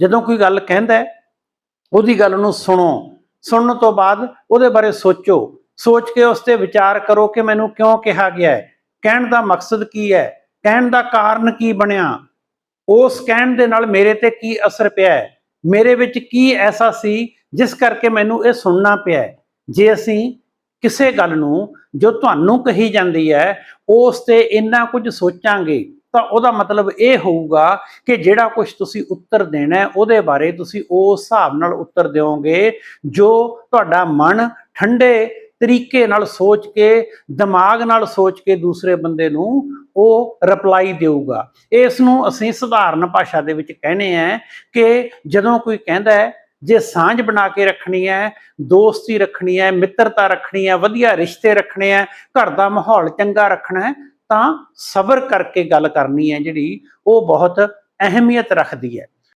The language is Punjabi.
ਜਦੋਂ ਕੋਈ ਗੱਲ ਕਹਿੰਦਾ ਉਹਦੀ ਗੱਲ ਨੂੰ ਸੁਣੋ। ਸੁਣਨ ਤੋਂ ਬਾਅਦ ਉਹਦੇ ਬਾਰੇ ਸੋਚੋ। ਸੋਚ ਕੇ ਉਸ ਤੇ ਵਿਚਾਰ ਕਰੋ ਕਿ ਮੈਨੂੰ ਕਿਉਂ ਕਿਹਾ ਗਿਆ ਹੈ। ਕਹਿਣ ਦਾ ਮਕਸਦ ਕੀ ਹੈ? ਕਹਿਣ ਦਾ ਕਾਰਨ ਕੀ ਬਣਿਆ? ਉਸ ਕਹਿਣ ਦੇ ਨਾਲ ਮੇਰੇ ਤੇ ਕੀ ਅਸਰ ਪਿਆ ਹੈ? ਮੇਰੇ ਵਿੱਚ ਕੀ ਐਸਾ ਸੀ ਜਿਸ ਕਰਕੇ ਮੈਨੂੰ ਇਹ ਸੁਣਨਾ ਪਿਆ ਜੇ ਅਸੀਂ ਕਿਸੇ ਗੱਲ ਨੂੰ ਜੋ ਤੁਹਾਨੂੰ ਕਹੀ ਜਾਂਦੀ ਹੈ, ਉਸ ਤੇ ਇੰਨਾ ਕੁਝ ਸੋਚਾਂਗੇ ਤਾਂ ਉਹਦਾ ਮਤਲਬ ਇਹ ਹੋਊਗਾ ਕਿ ਜਿਹੜਾ ਕੁਝ ਤੁਸੀਂ ਉੱਤਰ ਦੇਣਾ ਉਹਦੇ ਬਾਰੇ ਤੁਸੀਂ ਉਸ ਹਿਸਾਬ ਨਾਲ ਉੱਤਰ ਦਿਓਗੇ ਜੋ ਤੁਹਾਡਾ ਮਨ ਠੰਡੇ ਤਰੀਕੇ ਨਾਲ ਸੋਚ ਕੇ, ਦਿਮਾਗ ਨਾਲ ਸੋਚ ਕੇ ਦੂਸਰੇ ਬੰਦੇ ਨੂੰ ਉਹ ਰਿਪਲਾਈ ਦੇਊਗਾ। ਇਸ ਨੂੰ ਅਸੀਂ ਸਧਾਰਨ ਭਾਸ਼ਾ ਦੇ ਵਿੱਚ ਕਹਿੰਦੇ ਆ ਕਿ ਜਦੋਂ ਕੋਈ ਕਹਿੰਦਾ ਹੈ, ਜੇ ਸਾਂਝ ਬਣਾ ਕੇ ਰੱਖਣੀ ਹੈ, ਦੋਸਤੀ ਰੱਖਣੀ ਹੈ, ਮਿੱਤਰਤਾ ਰੱਖਣੀ ਹੈ, ਵਧੀਆ ਰਿਸ਼ਤੇ ਰੱਖਣੇ ਹੈ, ਘਰ ਦਾ ਮਾਹੌਲ ਚੰਗਾ ਰੱਖਣਾ ਹੈ ਤਾਂ ਸਬਰ ਕਰਕੇ ਗੱਲ ਕਰਨੀ ਹੈ ਜਿਹੜੀ ਉਹ ਬਹੁਤ ਅਹਿਮੀਅਤ ਰੱਖਦੀ ਹੈ।